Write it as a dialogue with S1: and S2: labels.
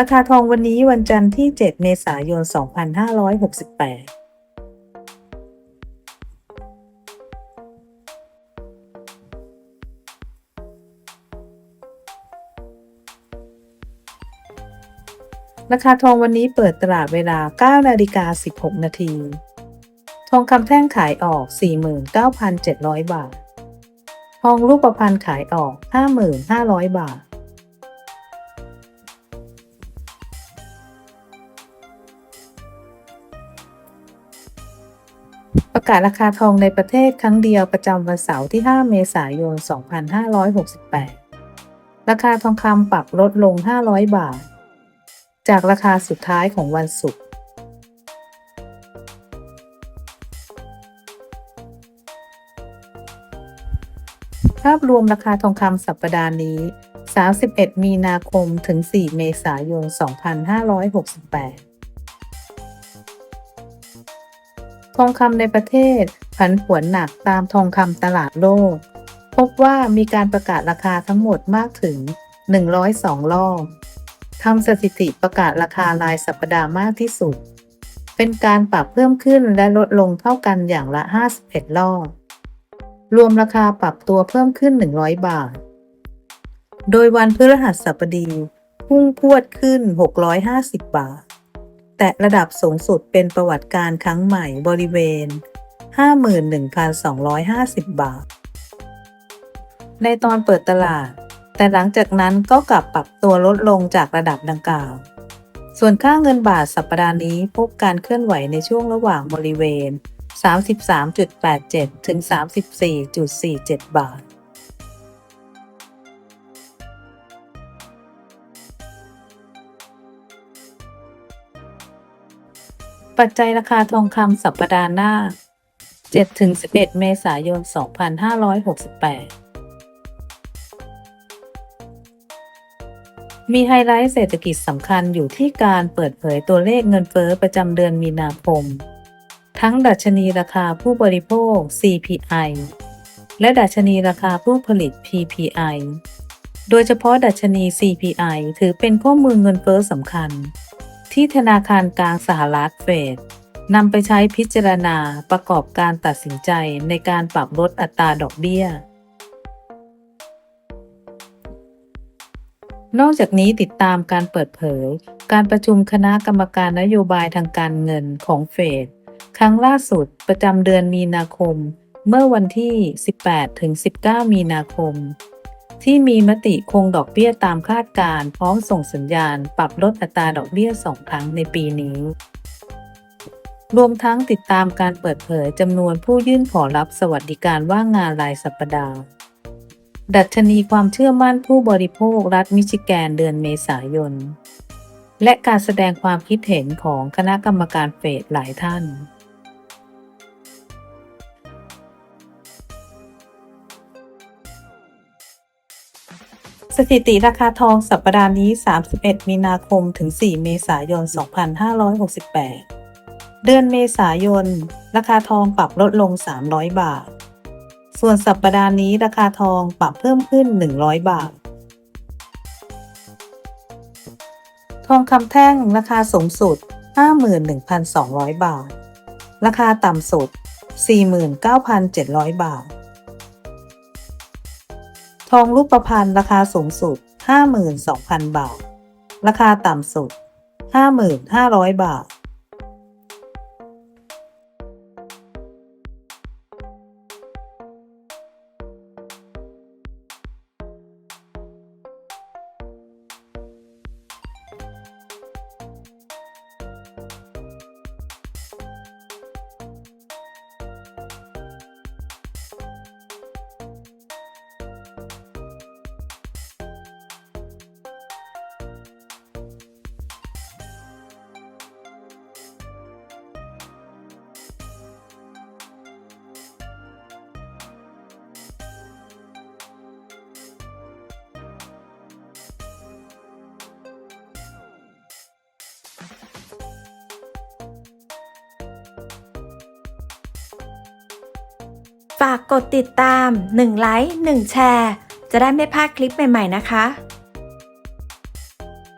S1: ราคาทองวันนี้วันจันทร์ที่ 7 เมษายน 2568ราคาทองวันนี้เปิดตลาดเวลา 9 นาฬิกา 16 นาที ทองคำแท่งขายออก 49,700 บาท ทองรูปพรรณขายออก 5,500 บาท ประกาศราคาทองในประเทศครั้งเดียวประจำวันเสาร์ที่ 5 เมษายน 2568 ราคาทองคำปรับลดลง 500 บาท จากราคาสุดท้ายของวันศุกร์ภาพรวมราคาทองคำสัปดาห์นี้ 31 มีนาคมถึง 4 เมษายน 2568 ทองคำในประเทศผันผวนหนักตามทองคำตลาดโลก พบว่ามีการประกาศราคาทั้งหมดมากถึง 102 รอบทำสถิติประกาศราคารายสัปดาห์มากที่สุด เป็นการปรับเพิ่มขึ้นและลดลงเท่ากันอย่างละ 51 รอบ รวมราคาปรับตัวเพิ่มขึ้น 100 บาท โดยวันพฤหัสบดีพุ่งพวดขึ้น 650 บาท ตะระดับสูงสุดเป็นประวัติการครั้งใหม่บริเวณ 51,250 บาท ในตอนเปิดตลาด แต่หลังจากนั้นก็กลับปรับตัวลดลงจากระดับดังกล่าว ส่วนค่าเงินบาทสัปดาห์นี้พบการเคลื่อนไหวในช่วงระหว่างบริเวณ 33.87 ถึง 34.47 บาท ปัจจัยราคาทองคำสัปดาห์หน้า 7-11 เมษายน 2568 มีไฮไลท์เศรษฐกิจสำคัญอยู่ที่การเปิดเผยตัวเลขเงินเฟ้อประจำเดือนมีนาคม ทั้งดัชนีราคาผู้บริโภค CPI และดัชนีราคาผู้ผลิต PPI โดยเฉพาะดัชนี CPI ถือเป็นข้อมูลเงินเฟ้อสำคัญ ที่ธนาคารกลางสหรัฐเฟดนำไปใช้พิจารณาประกอบการตัดสินใจในการปรับลดอัตราดอกเบี้ย นอกจากนี้ติดตามการเปิดเผย การประชุมคณะกรรมการนโยบายทางการเงินของเฟดครั้งล่าสุดประจำเดือนมีนาคม เมื่อวันที่ 18-19 มีนาคม ที่มีมติคงดอกเบี้ยตามคาดการณ์พร้อมส่งสัญญาณ ปรับลดอัตราดอกเบี้ยสองครั้งในปีนี้ รวมทั้งติดตามการเปิดเผยจำนวนผู้ยื่นขอรับสวัสดิการว่างงานรายสัปดาห์ ดัชนีความเชื่อมั่นผู้บริโภครัฐมิชิแกนเดือนเมษายน และการแสดงความคิดเห็นของคณะกรรมการเฟดหลายท่าน สถิติราคาทองสัปดาห์นี้ 31 มีนาคมถึง 4 เมษายน 2568 เดือนเมษายน ราคาทองปรับลดลง 300 บาท ส่วนสัปดาห์นี้ราคาทองปรับเพิ่มขึ้น 100 บาท ทองคำแท่งราคาสูงสุด 51,200 บาท ราคาต่ำสุด 49,700 บาท ทองรูปพรรณราคาสูงสุด 52,000 บาท ราคาต่ำสุด 5,500 บาท
S2: ฝากกดติดตาม 1 ไลค์ 1 แชร์ จะได้ไม่พลาดคลิปใหม่ ๆ นะคะ